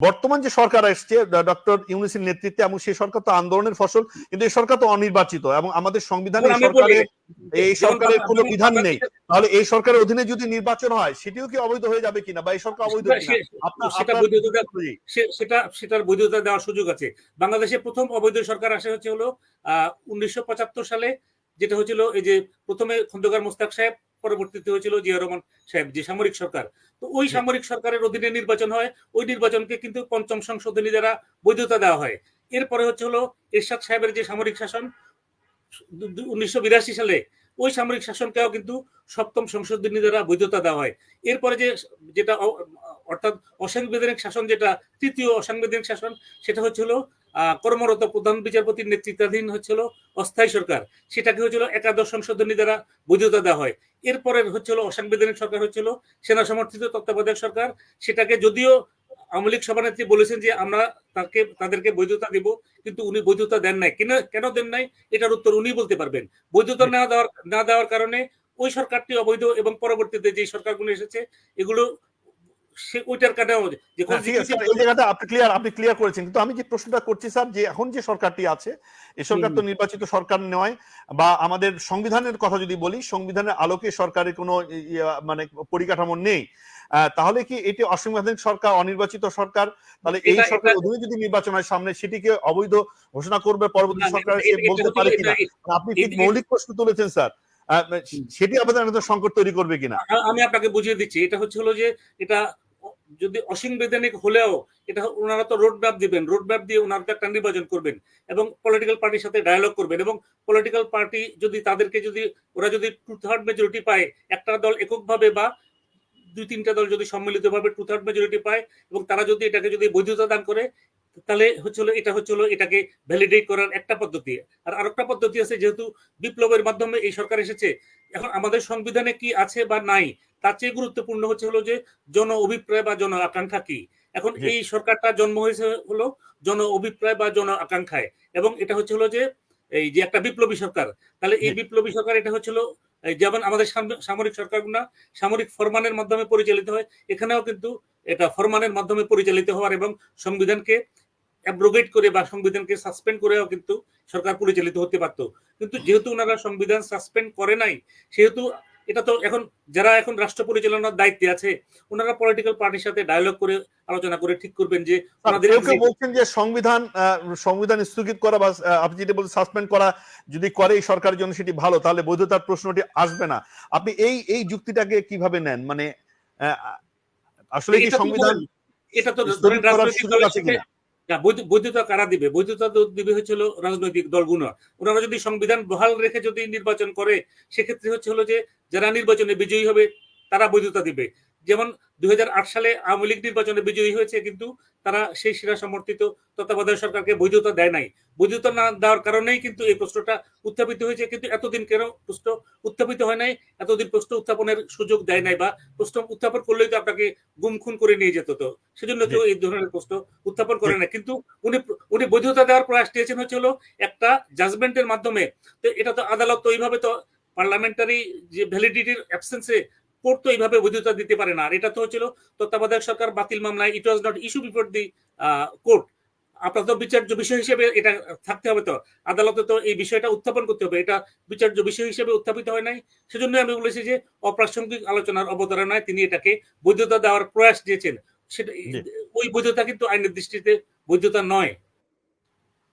বর্তমান যে সরকার আসছে ডক্টর ইউনিসের নেতৃত্বে এবং সেই সরকার তো আন্দোলনের ফসল কিন্তু এই সরকার তো অনির্বাচিত এবং আমাদের সংবিধানে সরকারের এই সরকারের কোনো বিধান নেই তাহলে এই সরকারের অধীনে যদি নির্বাচন হয় সেটিও কি অবৈধ হয়ে যাবে কিনা বা এই সরকার অবৈধ সেটা- বৈধতা। সেটা সেটার বৈধতা দেওয়ার সুযোগ আছে বাংলাদেশে প্রথম অবৈধ সরকার আসে হচ্ছে হলো আহ উনিশশো পঁচাত্তর সালে যেটা হচ্ছিল এই যে প্রথমে খন্দকার মোস্তাক সাহেব পরবর্তীতে হয়েছিল জিয়া রহমান সাহেব যে সামরিক সরকার। তো ওই সামরিক সরকারের অধীনে নির্বাচন হয় ওই নির্বাচনকে কিন্তু পঞ্চম সংশোধনী দ্বারা বৈধতা দেওয়া হয়। এরপরে হচ্ছে হলো এরশাদ সাহেবের যে সামরিক শাসন উনিশশো বিরাশি সালে ওই সামরিক শাসনকেও কিন্তু সপ্তম সংশোধনী দ্বারা বৈধতা দেওয়া হয়। এরপরে যে যেটা অর্থাৎ অসাংবিধানিক শাসন যেটা তৃতীয় অসাংবিধানিক শাসন সেটা হচ্ছে হলো আহ, কর্মরত প্রধান বিচারপতির নেতৃত্বাধীন হচ্ছিল অস্থায়ী সরকার। সেটাকে হচ্ছিল একাদশ সংশোধনী দ্বারা বৈধতা দেওয়া হয়। এরপরে হচ্ছিল অসাংবিধানিক সরকার হচ্ছিল সেনা সমর্থিত তত্ত্বাবধায়ক সরকার। সেটাকে যদিও আওয়ামী লীগ সভানেত্রী বলেছেন যে আমরা তাকে, তাদেরকে বৈধতা দিব, কিন্তু উনি বৈধতা দেন নাই। কেন কেন দেন নাই? এটার উত্তর উনি বলতে পারবেন। বৈধতা না দেওয়ার না দেওয়ার কারণে ওই সরকারটি অবৈধ এবং পরবর্তীতে যে সরকারগুলো এসেছে, এগুলো সে ওইটার যে ঠিক এই জায়গাটা আপনি ক্লিয়ার আপনি ক্লিয়ার করেছেন। কিন্তু আমি যে প্রশ্নটা করছি স্যার যে এখন যে সরকারটি আছে এই সরকার তো নির্বাচিত সরকার নয় বা আমাদের সংবিধানের কথা যদি বলি সংবিধানের আলোকে সরকারের কোনো মানে পরিকাঠামো নেই তাহলে কি এটি অসাংবিধানিক সরকার অনির্বাচিত সরকার? তাহলে এই সরকার অধীনে যদি নির্বাচন হয় সামনে সেটিকে অবৈধ ঘোষণা করবে পরবর্তী সরকার বলতে পারে কিনা? আপনি কি এটা- মৌলিক প্রশ্ন তুলেছেন স্যার। সেটি আমাদের একটা সংকট তৈরি করবে কিনা? আমি আপনাকে বুঝিয়ে দিচ্ছি এটা হচ্ছে হলো যে এটা যদি অসাংবিধানিক হলেও এটা ওনারা তো রোড ম্যাপ দিবেন রোড ম্যাপ দিয়ে ওনারা একটা নির্বাচন করবেন এবং পলিটিক্যাল পার্টির সাথে ডায়ালগ করবেন এবং পলিটিক্যাল পার্টি যদি তাদেরকে যদি, ওরা যদি টু থার্ড মেজরিটি পায়, একটা দল এককভাবে বা দুই তিনটা দল যদি সম্মিলিতভাবে টু থার্ড মেজরিটি পায় এবং তারা যদি এটাকে যদি বৈধতা দান করে, তাহলে হচ্ছে হলো, এটা হচ্ছে হলো এটাকে ভ্যালিডেট করার একটা পদ্ধতি। আর আরেকটা পদ্ধতি আছে, যেহেতু বিপ্লবের মাধ্যমে এই সরকার এসেছে, এখন আমাদের সংবিধানে কি আছে বা নাই তার চেয়ে গুরুত্বপূর্ণ হচ্ছে হলো যে জন অভিপ্রায় বা জন আকাঙ্ক্ষা কি? এখন এই সরকারটা জন্ম হয়েছে হলো জন অভিপ্রায় বা জন আকাঙ্ক্ষায় এবং এটা হচ্ছে হলো যে এই যে একটা বিপ্লবী সরকার তাহলে এই বিপ্লবী সরকার এটা হচ্ছিল যেমন আমাদের সাম- সামরিক সরকারগুলো সামরিক ফরমানের মাধ্যমে পরিচালিত হয় এখানেও কিন্তু এটা ফরমানের মাধ্যমে পরিচালিত হওয়ার এবং সংবিধানকে অ্যাব্রোগেট করে বা সংবিধানকে সাসপেন্ড করেও কিন্তু সরকার পরিচালিত হতে পারতো। কিন্তু যেহেতু ওনারা সংবিধান সাসপেন্ড করে নাই সেহেতু এটা তো এখন যারা এখন রাষ্ট্র পরিচালনার দায়িত্বে আছে ওনারা পলিটিক্যাল পার্টির সাথে ডায়ালগ করে আলোচনা করে ঠিক করবেন যে ওনাদের বলছেন যে সংবিধান সংবিধান স্থগিত করা বা আপনি যেটা বলছেন সাসপেন্ড করা যদি করে এই সরকারের জন্য সেটি ভালো তাহলে বৈধতার প্রশ্নটি আসবে না আপনি এই এই যুক্তিটাকে কীভাবে নেন মানে আসলে কি সংবিধান এটা তো ধরেন রাজনৈতিক দলের? না, বৈধ- বৈধতা কারা দিবে? বৈধতা দিবে হচ্ছিল রাজনৈতিক দলগুলো। ওনারা যদি সংবিধান বহাল রেখে যদি নির্বাচন করে সেক্ষেত্রে হচ্ছে হলো যে যারা নির্বাচনে বিজয়ী হবে তারা বৈধতা দিবে। যেমন দুই হাজার আট সালে আওয়ামী লীগ নির্বাচনে বিজয়ী হয়েছে, কিন্তু তারা সেই সেরা সমর্থিত তত্ত্বাবধায়ক সরকারকে বৈধতা দেয় নাই। বৈধতা না দেওয়ার কারণেই কিন্তু এই প্রশ্নটা উত্থাপিত হয়েছে, কিন্তু এতদিন কেন প্রশ্ন উত্থাপিত হয় নাই? এতদিন প্রশ্ন উত্থাপনের সুযোগ দেয় নাই বা প্রশ্ন উত্থাপন করলেই তো আপনাকে গুম খুন করে নিয়ে যেত তো। সেজন্য কেউ এই ধরনের প্রশ্ন উত্থাপন করে না কিন্তু উনি উনি বৈধতা দেওয়ার প্রয়াস নিয়েছেন হচ্ছে হলো একটা জাজমেন্টের মাধ্যমে। তো এটা তো আদালত তো এইভাবে তো পার্লামেন্টারি যে ভ্যালিডিটির অ্যাবসেন্সে কোর্ট তো এইভাবে বৈধতা দিতে পারে না। আর এটা তো হচ্ছিল তত্ত্বাবধায়ক সরকার বাতিল মামলায় it was not issue before the court আপনার তো বিচার্য বিষয় হিসেবে এটা থাকতে হবে তো। আদালতে তো এই বিষয়টা উত্থাপন করতে হবে। এটা বিচার্য বিষয় হিসেবে উত্থাপিত হয় নাই। সেজন্য আমি বলেছি যে অপ্রাসঙ্গিক আলোচনার অবতারণায় তিনি এটাকে বৈধতা দেওয়ার প্রয়াস দিয়েছেন। সেটা ওই বৈধতা কিন্তু আইনের দৃষ্টিতে বৈধতা নয়।